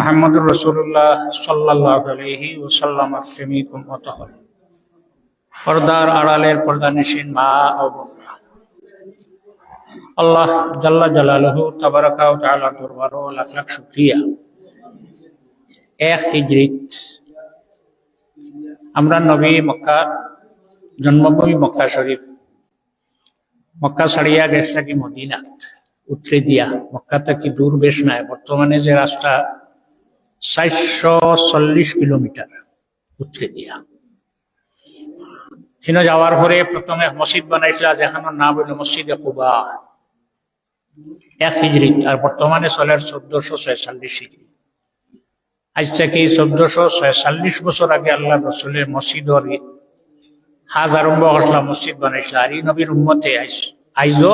মোহাম্মদুর রসুল্লাহ সাল্লাহ আলহি ওসাল্লামার প্রেমিক উম্মত হল পর্দার আড়ালের পর্দা নিশীন মা আল্লাহ জাল্লা জালালহু তাবারাকা ও তাআলা দরবার লাখ লাখ শুকরিয়া। এক হিজরিত আমরা নবী মক্কা, জন্মভূমি মক্কা শরীফ, মক্কা ছাড়িয়া গেছলা কি মদিনাত উতরে দিয়া, মক্কা থেকে দূর বেশ নাই। বর্তমানে যে রাস্তা চারশো চল্লিশ কিলোমিটার উতরে দিয়া। সিনো যাওয়ার পরে প্রথমে মসজিদ বানাইছিল যেখানোর নাম হইল মসজিদে কুবা। এক হিজড়িত আর বর্তমানে চলে চোদ্দশো ছয়চল্লিশ হিজড়ি আজ থেকে চোদ্দশো ছয়চল্লিশ বছর আগে আল্লাহ রসুলের মসজিদর হাজ আরম্ভ হসলা মসজিদ বানাইছিল, আর এই নবীর উম্মতে আইস আইজো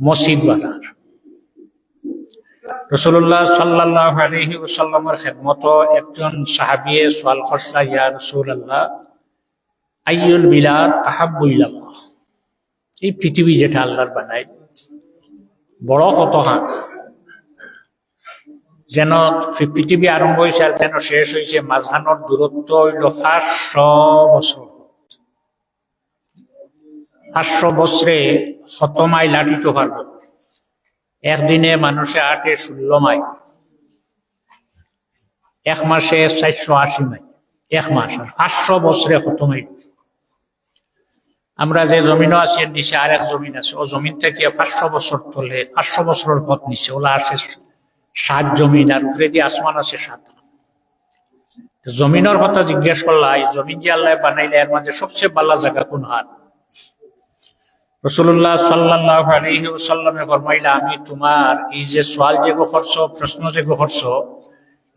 মসজিদ বানার। রসুল্লাহ সাল্লাহ আলহি ওসাল্লামের খেদমত একজন সাহাবিয়ে সোয়াল খসলা, ইয়া রসুল আল্লাহ আইয়ুল বিলাদ আহাবুল্লাহ এই পৃথিবী যেটা আল্লাহর বানায়, বড় কত হান যেন পৃথিবী আরম্ভ হয়েছে আর যেন শেষ হয়েছে, মাঝখানোর দূরত্ব হইল পাঁচশো বছর। পাঁচশো বছরে শত মাইল হাঁটিতে পারব। একদিনে মানুষে আটে ষোলো মাইল। এক মাসে চারশো আশি মাইল। এক মাস আর পাঁচশো বছরে মাইল? আমরা যে জমিনও আছি, এর নিচে আর এক জমিন আছে। ও জমিন থেকে পাঁচশো বছর তোলে পাঁচশো বছরের পথ নিচে। ওলা আসে সাত জমিন আর উপরে দিয়ে আসমান আছে সাত। জমিনের কথা জিজ্ঞেস করলা, এই জমিন যে আল্লাহ বানাইলে, এর মাঝে সবচেয়ে ভালো জায়গা কোন হাত? রসুল্লাহ সাল্লাহ আলহি ফরমাইলা, আমি তোমার এই যে সোয়াল যে গো করছ, প্রশ্ন যে গো করছ,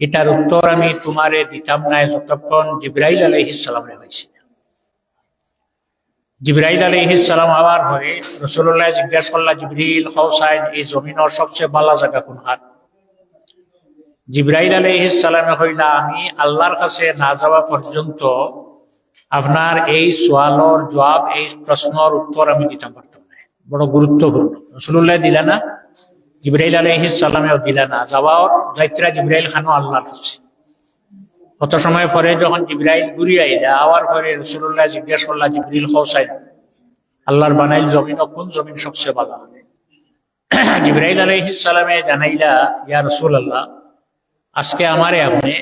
এটার উত্তর আমি তোমারে দিতাম না, যতক্ষণ জিব্রাইল আলহিস হয়েছে। জিব্রাইল আলহিস সালাম আবার হয়ে রসুল্লাহ জিজ্ঞাসা করলা, জিবরিল হৌসাইন এই জমিনের সবচেয়ে ভালো জায়গা কোন হাত জিব্রাইল আলহিস হইলা আমি আল্লাহর কাছে না যাওয়া পর্যন্ত আপনার এই সোয়ালর জবাব, এই প্রশ্নর উত্তর আমি দিতাম পারতাম বড় গুরুত্বপূর্ণ। রসুল্লাহ দিলা না, জিব্রাইল আলহিস সালামেও দিলা না। যাওয়ার যাত্রা জিব্রাইল খানো আল্লাহর কাছে। কত সময় পরে যখন জিব্রাইল ঘুরি আইলা, আওয়ার পরে রসুল্লাহ জিজ্ঞেস করলা জিব্রিল হৌসাইন আল্লাহর বানাইল জমিন কোন জমিন সবচেয়ে ভালো জিব্রাইল আলহিস সালামে জানাইলা, ইয়া রসুল আল্লাহ আজকে আমারে আপনি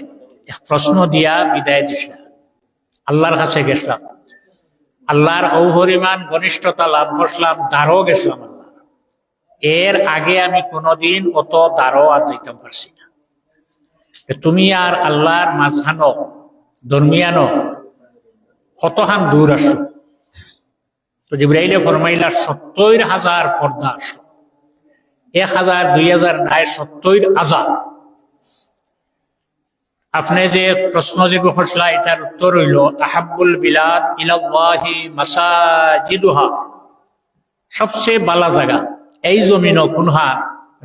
প্রশ্ন দিয়া বিদায় দিছিলা আল্লাহর কাছে গেছিলাম। আল্লাহর ঔহরিমান ঘনিষ্ঠতা লাভ করছিলাম দারও গেছিলাম আল্লাহ। এর আগে আমি কোনোদিন অত দারও আর দিতাম পারছি না। তুমি আর আল্লাহর মাঝখানো দরমিয়ানো কতখান দূর আসো তো জিব্রাইলে ফরমাইলা সত্তর হাজার পর্দা আসো এক হাজার, দুই হাজার, নাই, সত্তর হাজার। আপনি যে প্রশ্ন যে ঘোষলা এটার উত্তর হইল আহাবুল বিলাদ ইলাহি মাসাজিদুহা। সবচেয়ে বালা জায়গা, এই জমিন কোনহা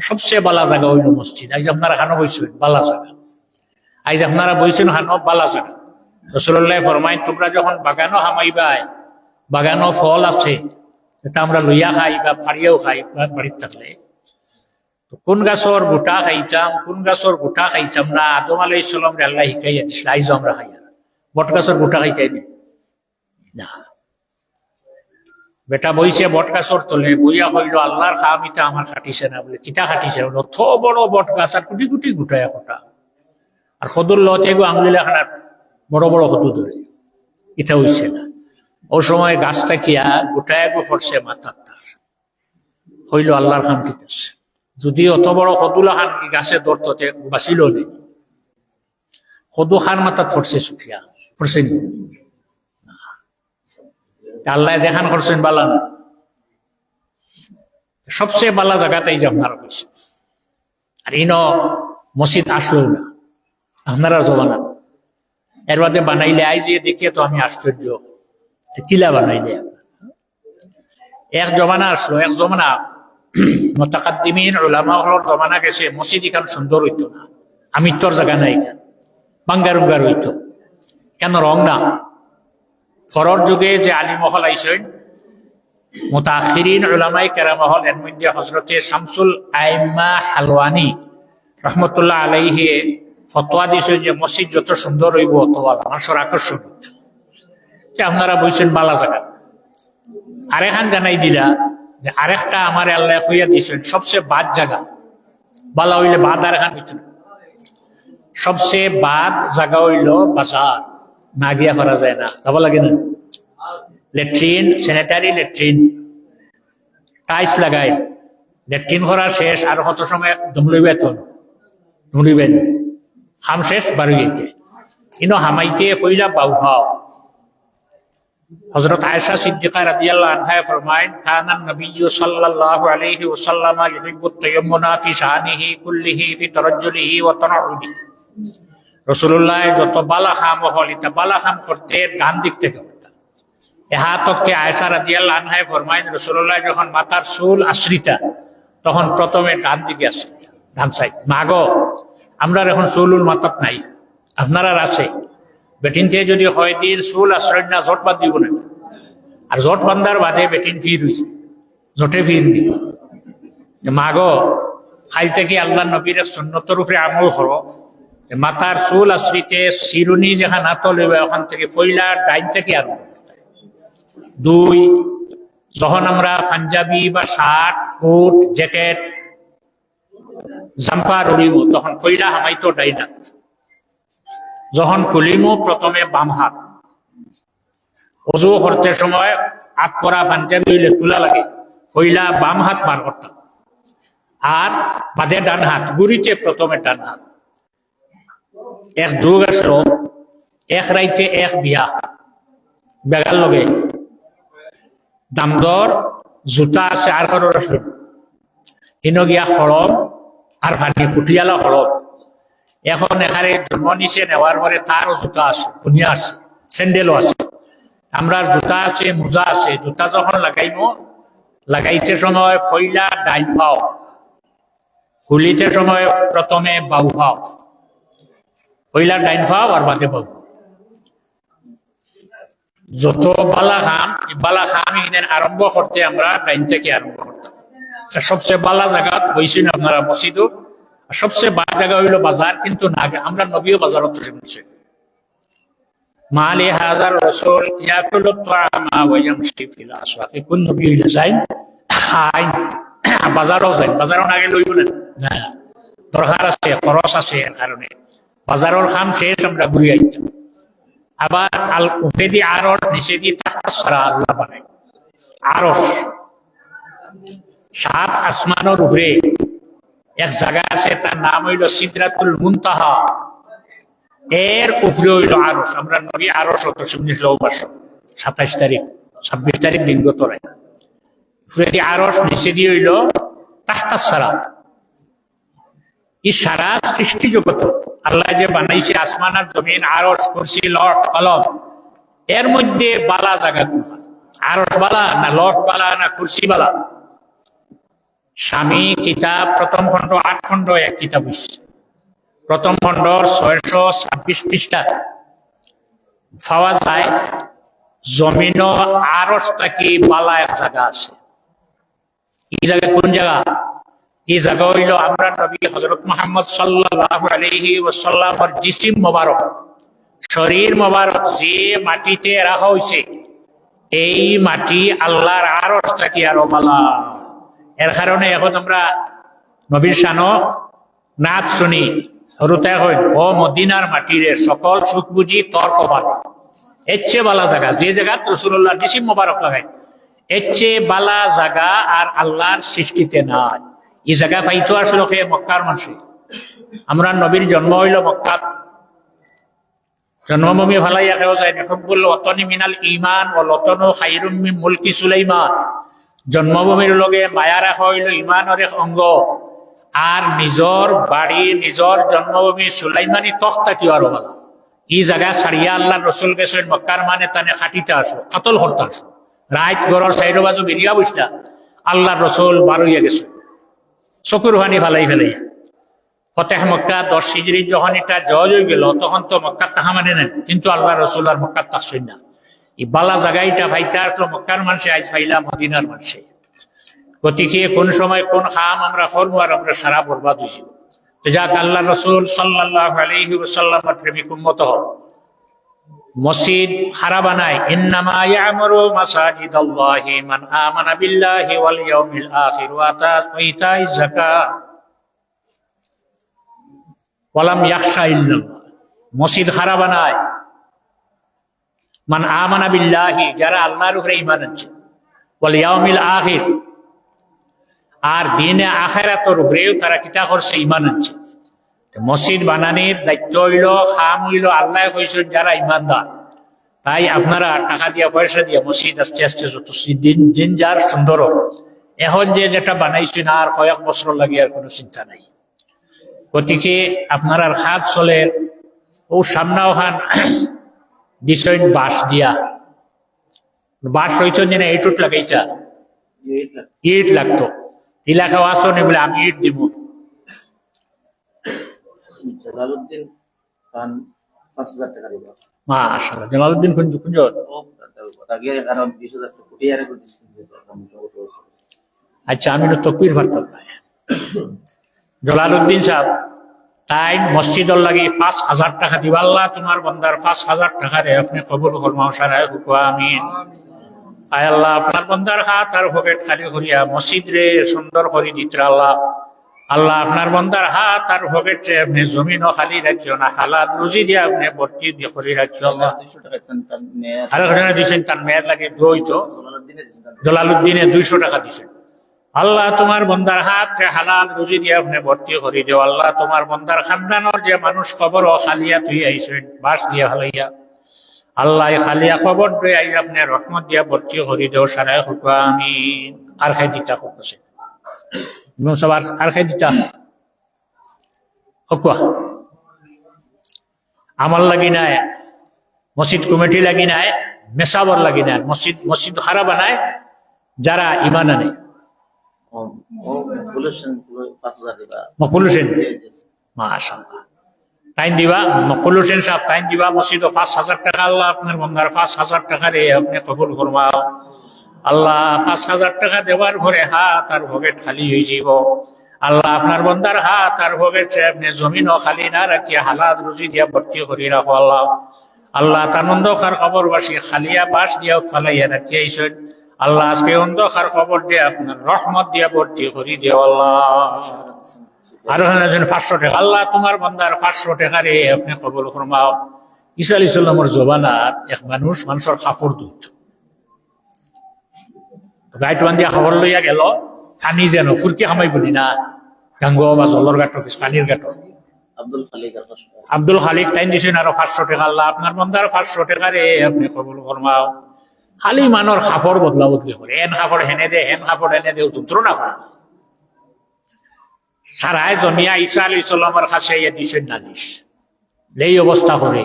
সবচেয়ে বালা জায়গা হইল মসজিদ। আজ আপনারা হানো বইছেন, বালা জায়গা। আজ আপনারা বইছেন হানো বালা জায়গা। রসুল্লাহ ফরমাই তোমরা যখন বাগানো হামাইবাই বাগানো ফল আছে এটা আমরা লইয়া খাই বা ফাড়িয়াও খাই বাড়ির থাকলে। কোন গাছর গোটা খাইতাম, কোন গাছর গোটা খাইতাম না, আদম আলাই সালাম আল্লাহ শিকাই দিছিল, আইজ আমরা খাই বট গাছর গোটা খাইতাই না। বেটা বইছে বট গাছর তলে, বইয়া হইল আল্লাহর খামিটা আমার খাটিছে না বলে, কিতা খাটিছে? থ বড় বট গাছ, আর কুটি কুটি গোটায় গোটা আর সদুর লতে এগো আঙুলিলা খানার বড় বড় সদু ধরে এটা হইছে না। ও সময় গাছটা কিয়া গোটায় গো ফরছে মাথার তার হইল আল্লাহর খাম দিতেছে যদি অত বড় সদুলা খান গাছে দরতে বাঁচিল নেই সদু খান মাথাত পড়ছে সুখিয়া পড়ছে নি? আল্লাহ যেখান করছেন বালা না। সবচেয়ে বালা জায়গাতেই যে আপনারা বলছেন আর ইন মসজিদ আসলো না। আপনারা জবানা এর বাদে বানাইলে, আই দিয়ে দেখিয়ে তো আমি আশ্চর্য। কিলা বানাইলে? এক জমানা আসলো, এক জমানা মতাকাদ্দিমিন ওলামা জমানা গেছে, মসজিদ সুন্দর না। আমি তোর জায়গা নাই কেন রং না? ফরর যুগে যে আলী মহল আইসেন মোতাখিরিন ওলামাই কেরামহল এর হজরতে শামসুল আইমা হালওয়ানি রহমতুল্লাহ আলাইহে ফতোয়া দিয়েছেন যে মসজিদ যত সুন্দর হইব অত মানুষের আকর্ষণ আপনারা বলছেন বালা জায়গা। আরেখান জানাই দিলা যে আরেকটা আমার আল্লাহ হইয়া দিয়েছেন সবচেয়ে বাদ জায়গা। বালা হইলে বাদ আর এখান হইত। সবচেয়ে বাদ জায়গা হইল বাজার। না গিয়া করা যায় না। যাব লাগে না। Latrine sanitary latrine. টাইলস লাগাই। লেট্রিন করা শেষ, আর কত সময় দমলইবে তো? দমলইবেন হাম শেষ, বারো কিন্তু হামাইতে কইলা বাউ হাও হযরত আয়েশা সিদ্দিকা রাদিয়াল্লাহু আনহা ফরমায়েন কানা নবী সাল্লাল্লাহু আলাইহি ওয়াসাল্লাম ইউহিব্বু তায়াম্মুনা ফি শানিহি কুল্লিহি, ফি তারাজ্জুলিহি ওয়া তানাউদি রাসূলুল্লাহ, যত বালা খাম হল এটা বালা খাম করতে, ডান দিক থেকে করতেন এহা তককে আয়েশা রাদিয়াল্লাহু আনহা ফরমায়েন, রাসূলুল্লাহ যখন মাথার চুল আশ্রিতা, তখন প্রথমে ডান দিকে আশ্রিতা ডান সাইড মাগো আমরা এখন চুলুল মাথাত নাই। আপনারা আছে। বেটিন থেকে যদি হয় দিন চুল আশ্রয় না জট বাদ দিব না আর জট বান্ধার বাদে বেটিন ফির হইছে জটে ফির দি মাগ খাই থেকে আল্লাহ নবীর সন্ন্যতর উপরে আমল যে মাথার চুল আশ্রিতে চিরুনি যেখান লইবে ওখান থেকে পয়লা ডাইন থেকে হয়। দুই, যখন আমরা পাঞ্জাবি বা শার্ট, কোট জ্যাকেট জাম্পার উড়িব তখন পয়লা হামাইতো ডাইন হাত যখন খুলিমু প্রথমে বাম হাত। অজু করতে সময় হাত পরা পাঞ্জাবি হইলে তুলা লাগে। হইলা বাম হাত বার করতাম আর বাদে ডান হাত গুড়িতে প্রথমে ডান হাত। এক যুগ আসলো এক রাইতে এক বিয়া। বেগার লগে। দামদর জোতা আছে আর কারোর আসলো হিনগিয়া খড়ম আর ভানি কুটিয়ালা খড়ম এখন এখানে জন্ম নিচে নেওয়ার পরে তারও জুতা আছে ধুনিয়া আছে, স্যান্ডেলও আছে। আমরা জুতা আছে, মোজা আছে, জুতা যখন লাগাইব, লাগাইতে সময় ফইলা ডাইন পাও, খুলিতে সময় প্রথমে বাউ পাও, ফইলা ডাইন পাও আর বাদে বাউ যত বালা খাম বালা খাম এখানে আরম্ভ করতে আমরা ডাইন থেকে আরম্ভ করতাম। সবচেয়ে বালা জায়গা বইছেন আপনারা মসজিদও। সবচেয়ে বড় জায়গা হইল বাজার, কিন্তু না, আমরা নবীও বাজারত শুনছি। মালে হাজার রসুল, ইয়াকুলু তাআমা ওয়া ইয়ামশি ফিল আসওয়াক। কোন নবী হইলে যাইন খাই। বাজারও যাইন বাজারও না গেলে হইব না। দরকার আছে, খরচ আছে এর কারণে। বাজারের খাম শেষ, আমরা ঘুরে আইতাম। আবার আল উঠে দিয়ে আরস নিচে দিয়ে তাহার সারা আল্লাহ বানাই আরস সাত আসমানের উপরে এক জায়গা আছে, তার নাম হইল সিদ্রাতুল মুনতাহা। এর উপরে হইল আরস আমরা নবী আরস হতো চব্বিশ লৌবাস সাতাইশ তারিখ, ছাব্বিশ তারিখ দিন গত উপরে আরস নিচে দিয়ে হইল তাহতা সারা এই সারা সৃষ্টি জগত আল্লাহ যে বানাইছে আসমান আর জমিন আরস কুরসি, লট, কলম, এর মধ্যে বালা জায়গা? আরস বালা না লট বালা না কুরসি বালা? স্বামী কিতাব, প্রথম খণ্ড আট খণ্ড, এক কিতাব। প্রথম খণ্ডর ছয়শো ছাব্বিশ পৃষ্ঠা। পাওয়া যায় জমিন আরস থাকি বালা এক জায়গা আছে? এই জায়গা কোন জায়গা? এই জায়গা হইল আমরা নবী হজরত মোহাম্মদ সাল্লাল্লাহু আলাইহি ওয়াসাল্লামের জিসিম মোবারক। শরীর মোবারক যে মাটিতে রাখা হয়েছে এই মাটি আল্লাহর আরস থাকি আরও বালা এর কারণে এখন আমরা নবীর শানো নাচ শুনি সরুতে হইল ও মদিনার মাটিরে সকল সুখ বুঝি তর কপাল এর চেয়ে বালা জায়গা যে জায়গা রসুল্লাহ জিসিম মোবারক লাগায় এর বালা জায়গা আর আল্লাহর সৃষ্টিতে নাই। এই জায়গা পাইতো আসলে সে মক্কার মানুষ আমরা নবীর জন্ম হইল মক্কাত। জন্মভূমি ভালাইয়া খেয়ে যায়। নেফকুল অতনি মিনাল ইমান, ও লতনু খাইরুম মুলকি সুলাইমান জন্মভূমির লগে মায়া হইল ইমানের অঙ্গ আর নিজর বাড়ি নিজর জন্মভূমি সুলাইমানি তখতা কি আরও বলা ই জায়গা ছাড়িয়া আল্লাহ রসুল গেছেন মক্কার মানে তানে খাটিতে আসো কাতল করতে আসো রাত গড়র সাইড বাজু বেরিয়া বসলা আল্লাহ রসুল বারইয়া গেছে। চকুর হানি ফালাই ফেলাইয়া ফতেহ মক্কা দশ সিজরি যখন এটা জয় হয়ে গেল, তখন তো মক্কার তাহা মানে নেন কিন্তু আল্লাহ রসুল আর মক্কার তাকসই না এই বালা জায়গাটা ভাইতে আসলো মক্কার মানুষে, আজ ফাইলা মদিনার মানুষে। গতিকে কোন সময় কোন খাম আমরা করব আর আমরা সারা বরবাদ হয়েছিল যাক, আল্লাহ রসুল সাল্লাহ আলহি ওসাল্লামের প্রেমিক উন্মত হও। মসজিদ খারাপ বানায় ইন্নামা ইয়ামুরু মান আমানা বিল্লাহি ওয়াল ইয়াউমিল আখির ওয়া আতা যাকাত। ওয়ালাম ইয়াখশা ইল্লাল্লাহ। মসজিদ খারাপ বানায় মান আমানা বিল্লাহি, যারা আল্লাহর উপরে ঈমান আনছে। ওয়াল ইয়াউমিল আখির, আর দিনে আখেরাতর উপরেও তারা কিতা করছে, ঈমান আনছে। মসজিদ বানানির দায়িত্ব হইল, খাম হইল আল্লাহ কইছেন যারা ইমানদার তাই আপনারা টাকা দিয়া, পয়সা দিয়া মসজিদ আস্তে আস্তে যত দিন দিন যার সুন্দর এখন যে যেটা বানাইছেন, আর কয়েক বছর লাগে আর কোনো চিন্তা নাই। গতিকে আপনার খাত চলে ও সামনা ওখান দিছেন বাঁশ দিয়া। বাঁশ হইছেন যে না এইটুট লাগাইতা ইট লাগতো। ইলাকা আসনে বলে আমি ইট দিব জালালউদ্দিন খান পাঁচ হাজার টাকা দিব মাশাআল্লাহ জালালউদ্দিন করে দিচ্ছেন আচ্ছা আমি তো তকবির পারতাম না জলালউদ্দিন সাহেব তাই মসজিদর লাগি পাঁচ হাজার টাকা দিবা আল্লাহ তোমার বন্দার পাঁচ হাজার টাকা রে আপনি কবুল ফরমাও সারায় হুকুয়া আমিন। আয় আল্লাহ আপনার বন্দার হাত আর পকেট খালি করিয়া মসজিদ রে সুন্দর করে দিতে আল্লাহ। আল্লাহ আপনার বন্দার হাত আর পকেট রে আপনি জমিনও খালি রাখিও না, হালাত রুজি দিয়ে আপনি ভর্তি দিয়ে করে রাখিও আল্লাহ। টাকা দিচ্ছেন তার আর মেয়ের লাগে, দই তো। জলালুদ্দিনে দুইশো টাকা দিছেন আল্লাহ তোমার বন্দার হাত হালাল রুজি দিয়ে আপনি ভর্তি করে দিও। আল্লাহ তোমার বন্দার খানদানোর যে মানুষ খবর ও খালিয়া তুই আইসেন, বাস দিয়া হালাইয়া। আল্লাহ খালিয়া খবর দিয়ে আই আপনি রহমত দিয়া ভর্তি করে দিও, সারাই হুকুয়া আমি আর খাই দিতা করতেছে সব আর আর খাই দিতা হুকুয়া আমার লাগি নাই, মসজিদ কমিটি লাগি নাই, মেসাবর লাগি নাই, মসজিদ মসজিদ খারাপ বানায় যারা ইমান আনে ও ও বলেছেন পাঁচ হাজার দিবা মকুল হোসেন টাইম দিবা? মকুল হোসেন সাহেব টাইম দিবা? মসজিদ পাঁচ হাজার টাকা আল্লাহ আপনার বন্ধার পাঁচ হাজার টাকা রে আপনি কবুল ফরমাও। আল্লাহ পাঁচ হাজার টাকা দেওয়ার পরে হাত আর ভোগেট খালি হয়ে যাব আল্লাহ আপনার বন্দার হাত আর ভোগেট আপনি জমিনও খালি না রাখিয়া হালাত রুজি দিয়া ভর্তি করি রাখো আল্লাহ। আল্লাহ তার অন্ধকার খবর বাসি খালিয়া বাস দিয়া ফালাইয়া রাখিয়া আল্লাহ আজকে অন্ধকার খবর দিয়ে আপনার রহমত দিয়া ভর্তি করি দিও আল্লাহ। আরও একজন পাঁচশো টাকা আল্লাহ তোমার বন্দার পাঁচশো টাকা রে আপনি কবল ফরমাও। ঈসা আলী সাল্লামর জবানাত এক মানুষ মানুষের কাপড় দুধ গাইট বান্ধিয়া খবর লইয়া গেল পানি যেন ফুরকি খামাই বলি না। গাঙ্গ বা জলর গাঁটো পানির গাঁটো আব্দুল খালিক। আব্দুল খালিক টাইম দিছেন আরও পাঁচশো টাকা। আল্লাহ আপনার বন্দার পাঁচশো টাকা রে আপনি কবল ফরমাও। খালি মানর খাপড় বদলা বদলি করে এন খাপড় হেনে দে, হেন খাপড় হেনে দে যন্ত্রণা করে সারায় জমিয়া ঈসা আলী সাল্লামের কাছে ইয়ে দিছেন নালিশ। এই অবস্থা করে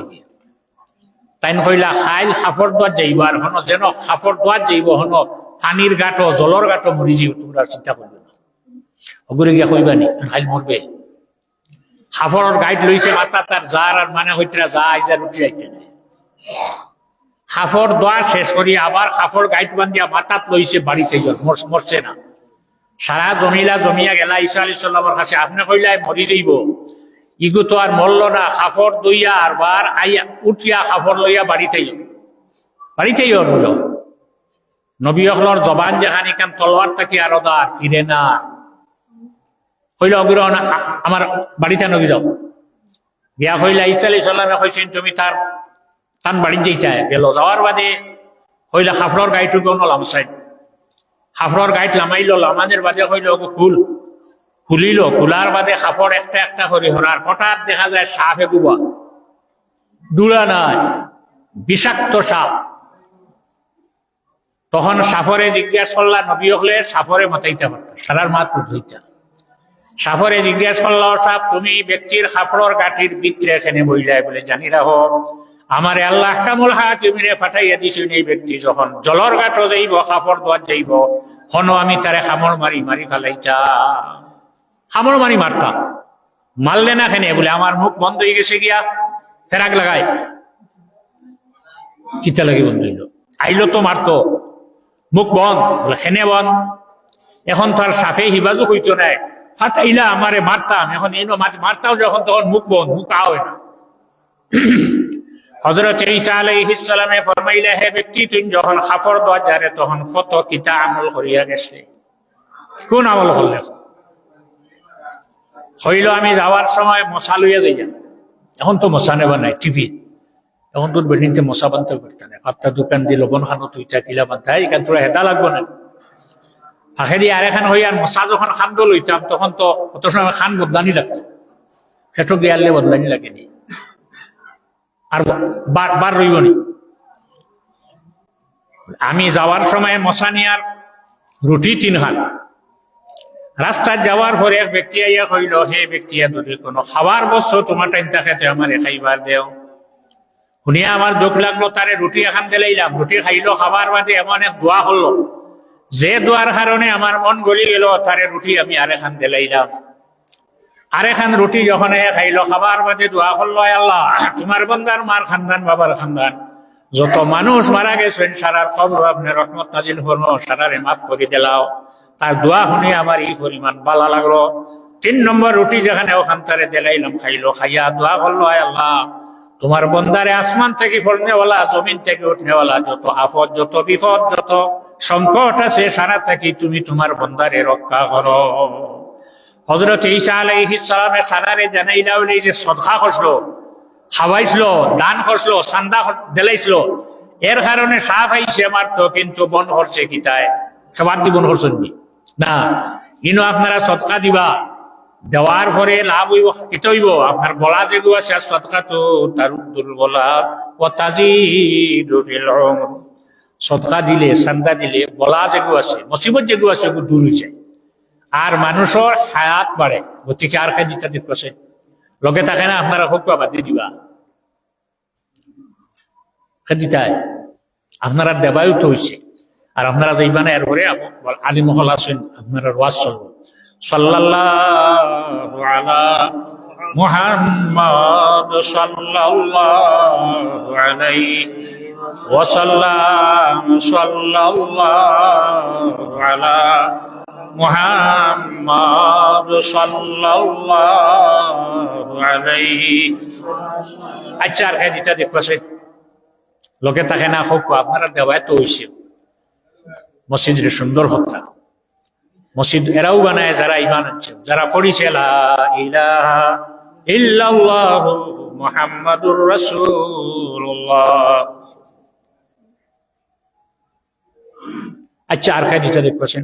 তাইন কইলা, খাইল খাফর দোয়ার যাইব আর হন, যেন খাফর দোয়ার যাইব হন পানির গাঁটো জলর গাঁটো মরি যাইব তোমরা চিন্তা করবে না অগুরে গিয়া কইবা নি খাইল মরবে খাফরের গাইড লইছে মাথা তার যার আর মানে হইতরা যা আইজার উঠে যাইতে খাফর দোয়া শেষ করি, আবার খাফর গাইড বান্ধিয়া মাতাত লইছে বাড়িতে মরছে না। সারা জমিলা জমিয়া গেলা, ঈসা আলী সাল্লামের কাছে আপনি কইলাই মরি যাইব। ইগু তো আর মরল না খাফর দইয়া আর বার আইয়া উঠিয়া খাফর লইয়া বাড়িতেই বাড়িতেই হইল নবী অখলর জবান যেখান এখান তলোয়ার থাকি আর আর ফিরে না। হইল অগ্রহ আমার বাড়িতে নবী যাও। বিয়া হইলা ঈসা আলী সাল্লামে কইছেন, তুমি তার তান বাড়ি যেইটা গেল, যাওয়ার বাদে হইলা খাফরর গাইটুকু নলাম সাইড। হাফরর গাইট লামাইলো, লামানের বাদে হইল কুল। খুলিল কুলার বাদে হাফর একটা একটা করে হরার। হঠাৎ দেখা যায় সাপে গুবা দুড়া নাই, বিষাক্ত সাপ। তখন সাফরে জিজ্ঞাসা করলা, নবী হলে সাফরে মাথাইতে পারত? সারার মাত ধইতা সাফরে জিজ্ঞাসা করল, সাপ, তুমি ব্যক্তির হাফরর গাঠির ভিতরে এখানে বইলাই বলে, জানি রাখো আমারে আল্লাহ কামুল হাকিমিরে পাঠাইয়া দিছেন এই ব্যক্তি যখন। জলর গাঁটো যাইব খাফর দোয়ার যাইব, হন আমি তারে খামর মারি মারি ফেলাইতা খামর মারি মারতাম। মারলে না খেনে বলে, আমার মুখ বন্ধ হয়ে গেছে গিয়া, ফেরাক লাগাই। কিতা লাগে বন্ধ হইল? আইলো তো মারতো। মুখ বন্ধ। বলে খেনে বন্ধ? এখন তার সাপে হিবাজু হইতো নাই। ফাটাইলা, আমারে মারতাম। এখন এনো মাছ মারতাম যখন, তখন মুখ বন্ধ, মুখ আও না হজরত ঈসা আলাইহিস সালামে ফরমাইলা হে ব্যক্তি তুই যখন খাফর দোয়া যারে তখন কত কিতা আমল করিয়া গেছে? কোন আমল করলে? হইল আমি যাওয়ার সময় মশা লইয়া যাইয়া। এখন তো মশা নেবা নাই, টিভি। এখন তোর বিল্ডিংতে মশা বানতে পারতে না পাত্তা দোকান দিয়ে লবণ খানো তুই কিলা বান্ধা এখান তোরা হেদা লাগবো না ফাঁকে দিয়ে আরেখান হই আর মশা যখন খান্দ লইতাম, তখন তো অত সময় খান বদলানি লাগতো। সেটো গিয়ালে বদলানি লাগেনি। আর বার বার রইব নি। আমি যাওয়ার সময় মশা নিয়ার রুটি তিন হাত। রাস্তায় যাওয়ার পরে এক ব্যক্তি আইয়া কইল হে ব্যক্তি যদি কোনো খাবার বস্তু তোমার টাইম থাকে আমার খাইবার দেও। শুনিয়া আমার দুঃখ লাগল, তারে রুটি এখান দিলাইলাম রুটি খাইলো, খাবার বাদে এমন এক দোয়া হলো। যে দোয়ার কারণে আমার মন গলি গেল, তারে রুটি আমি আর এখান দিলাইলাম আরেখান রুটি যখন খাইলো, খাবার বাদে দোয়া করল আল্লাহ, তোমার বন্দার মার খানদান, বাবার খানদান। যত মানুষ মারা গেছেন, সারার খবর আপনি রহমত নাজিল ফরম সারারে মাফ করে দিলাও। তার দোয়া শুনে আমার এই পরিমাণ বালা লাগল। তিন নম্বর রুটি যেখানে ওখান তারে দিলাইলাম, খাইলো, খাইয়া দোয়া করল আল্লাহ, তোমার বন্দারে আসমান থেকে ফলনেওয়ালা জমিন থেকে উঠনেওয়ালা যত আফদ যত বিপদ, যত সংকট আছে, সারা থেকে তুমি তোমার বন্দারে রক্ষা করো। হজরত ঈসা আলাইহিস সালামে সারারে জানাইলা বলে যে সদকা খসলো খাওয়াইছিল দান খসলো চান্দা দিলাইছিল এর কারণে সাপ আইছে আমার তো কিন্তু বন করছে কিতায়, খাবার দি বন করছেন নি? কিন্তু আপনারা সদকা দিবা, দেওয়ার পরে লাভ হইব, কিত হইব? আপনার গলা যেগু আছে সদকা তো তার দুর্বলা ও তাজি সদকা দিলে চান্দা দিলে গলা যেগু আছে মুসিবত যেগু আছে, ওগুলো দূর হয়ে যায় আর মানুষের হায়াত বাড়ে। গতিকে আর খাই দিতেছে লগে থাকে না, আপনারা হোক বাদ দিয়ে দিবা। দিতাই আপনারা দেবায়ু তো হয়েছে আর আপনারা যাইবা না এরপরে আলী মহল আছেন, আপনারা ওয়াজ চলবো। সাল্লাল্লাহু মুহাম্মদ সাল্লাল্লাহু আলাইহি মুহাম্মদ সাল্লাল্লাহু আলাইহি আচ্ছা আর হ্যাঁ দিতা দেখবাছে লোকে তাকে না হোক, আপনারা দেওয়ায় তো হয়েছে মসজিদের সুন্দর হত্যা। মসজিদ এরাও বানায়, যারা ইমান আনছে। যারা পড়িছে মুহাম্মাদুর রাসূলুল্লাহ। আচ্ছা আর খাই দিতে দেখছেন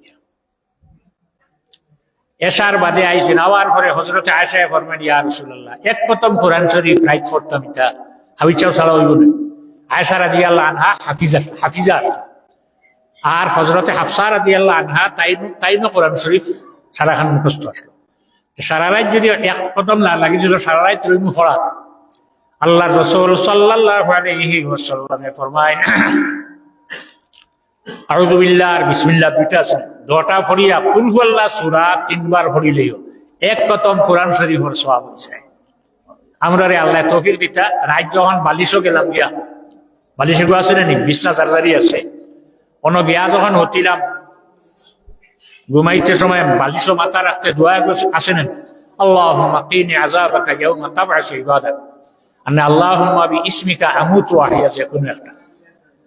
এশার বাদে আইসেন আওয়ার পরে হজরতে আয়সায় ফরমেন ইয়া রসুল্লাহ এক প্রথম কোরআন শরীফ রাইত করতাম এটা। হাবিচাও ছাড়া হইব না। আয়সা রাজি আল্লাহ আনহা, হাফিজা হাফিজা আছে আর হজরতে হাফসা রাজি আল্লাহ আনহা তাই তাইনো কোরআন শরীফ সারা খান মুখস্থ আসলো। সারা রাত যদি এক প্রথম না লাগে, যদি সারা রাত রইমু ফড়া আল্লাহ রসুল সাল্লাহ আলহি ওসাল্লামে ফরমায় আউজুবিল্লা আর বিসমিল্লা দুইটা দটা ফরিয়া কুলফুল্লা সুরা, তিনবার ফরিলেও এক কতম কোরআন শরীফর সব হয়েছে আমরা রে আল্লাহ দিতা। যখন বালিশও গেলাম গিয়া। বালিশে আছে না বিছনা চার্জারি আছে। অন বিয়া যখন হতিলাম ঘুমাইতে সময় বালিশ মাথা রাখতে দোয়া আছে না আল্লাহ মাকিনি আজাবাকা ইয়াউমা তাবআসু পাইছে আন্না আল্লাহুম্মা বিইসমিকা আমুতু কোনো একটা।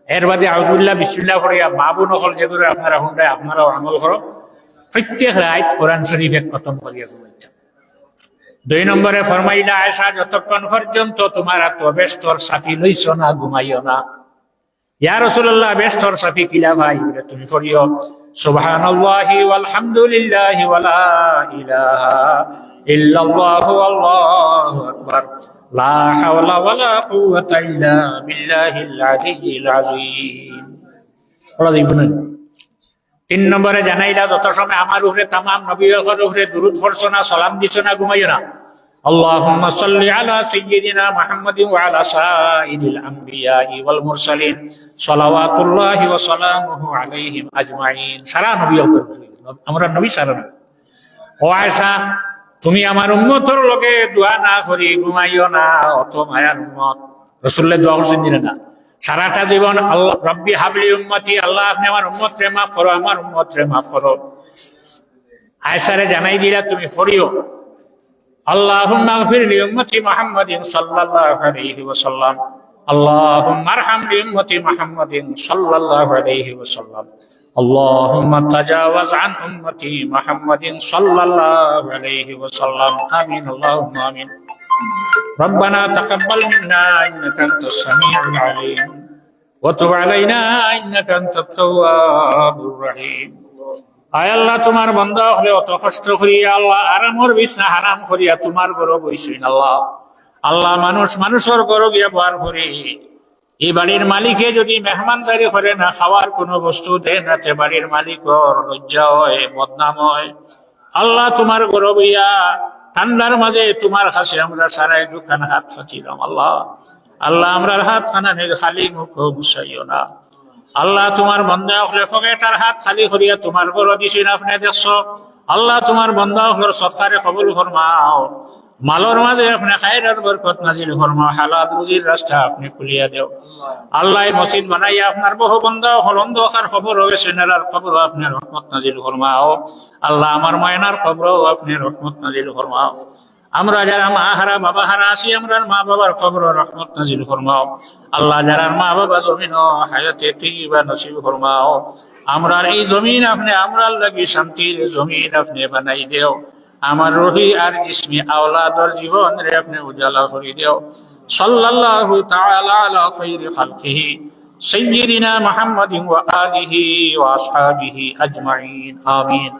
এর বাদে আউজুল্লাহ বিসমিল্লাহ করিয়া বাবু নকল যেগুলো আপনারা হুন্ডায় আপনারাও আমল করো প্রত্যেক রাত কোরআন শরীফ খতম করিয়া ঘুমাইতে। দুই নম্বরে ফরমাইলা আয়সা যতক্ষণ পর্যন্ত তোমার এত বেস্তর সাফি লইছ না, ঘুমাইও না। ইয়া রসুল্লাহ বেস্তর সাফি কিলা ভাই তুমি করিও। সুবহানাল্লাহি ওয়ালহামদুলিল্লাহি ওয়ালা ইলাহা ইল্লাল্লাহু আল্লাহু লা হাওলা ওয়ালা কুওয়াতা ইল্লা বিল্লাহিল আলিয়্যিল আযীম। পড়া যাইব তিন নম্বরে জানাইলা, যত সময় আমার উপরে তামাম নবী উপরে দুরুদ ফরছো না, সালাম দিছো না, ঘুমাইও না। اللهم صل على سيدنا محمد وعلى سائر الأنبياء والمرسلين নবী আমরা নবী সারা ও আয়েশা তুমি আমার উন্মতর লোকে দোয়া না করি ঘুমাইও না অত মায়ার উন্মত রসুল্লাহ দোয়া করছেন দিলে না সারাটা জীবন আল্লাহ রব্বি হাবলি উম্মতি আল্লাহ আপনি আমার উম্মত রে মাফ করো আমার উম্মত রে মাফ করো আয়সারে জানাই দিলা তুমি ফরিও اللهم اغفر لأمة محمد صلى الله عليه وسلم اللهم ارحم لأمة محمد صلى الله عليه وسلم اللهم تجاوز عن أمتي محمد صلى الله عليه وسلم آمين اللهم آمين ربنا تقبل منا إنك أنت السميع العليم وتب علينا إنك أنت التواب الرحيم আয় আল্লাহ তোমার বন্ধ হলে অত কষ্ট করিয়া আল্লাহ আরামর বিছনা হারাম করিয়া তোমার গরব হইসইন আল্লাহ আল্লাহ মানুষ মানুষের গরব ব্যবহার করে এই বাড়ির মালিকে যদি মেহমানদারি করে না, খাওয়ার কোনো বস্তু দেয় না, তে বাড়ির মালিকর লজ্জা হয়, বদনাম হয়। আল্লাহ তোমার গরব ইয়া ঠান্ডার মাঝে তোমার কাছে আমরা সারাই দোকান হাত ফাঁচিলাম আল্লাহ। আল্লাহ আমরার হাত খানা নিজ খালি মুখ বুঝাইও না। আল্লাহ তোমার বন্ধা হলে ফকেটার হাত খালি করিয়া তোমার গর দিছেন, আপনি দেখছ? আল্লাহ তোমার বন্ধা হল সরকারে কবুল ফরমাও। মালর মাঝে আপনি খায়রাত বরকত নাজিল ফরমাও, হালাত রুজির রাস্তা আপনি খুলিয়া দেও। আল্লাহ মসজিদ বানাইয়া আপনার বহু বন্ধা হল অন্ধকার খবর হয়েছে নেলার খবর আপনার রহমত নাজিল ফরমাও। আল্লাহ আমার ময়নার খবরও আপনি রহমত নাজিল ফরমাও। আমরা যারা মা হারা, বাবা হারা আছি, আমরা মা বাবার খবর রহমত নাজিল ফরমাও। আল্লাহ যারা মা বাবা জমিন হায়াতে বা নসিব ফরমাও। আমরা এই জমিন আপনি আমরা লাগি শান্তির জমিন আপনি বানাই দেও। আমার রহি আর ইসমি আওলাদর জীবন রে আপনি উজালা করে দেও। সাল্লাল্লাহু তাআলা আলা খাইরি খালকিহি, সাইয়্যিদিনা মুহাম্মাদিন ওয়া আলিহি ওয়া আসহাবিহি আজমাইন। আমিন।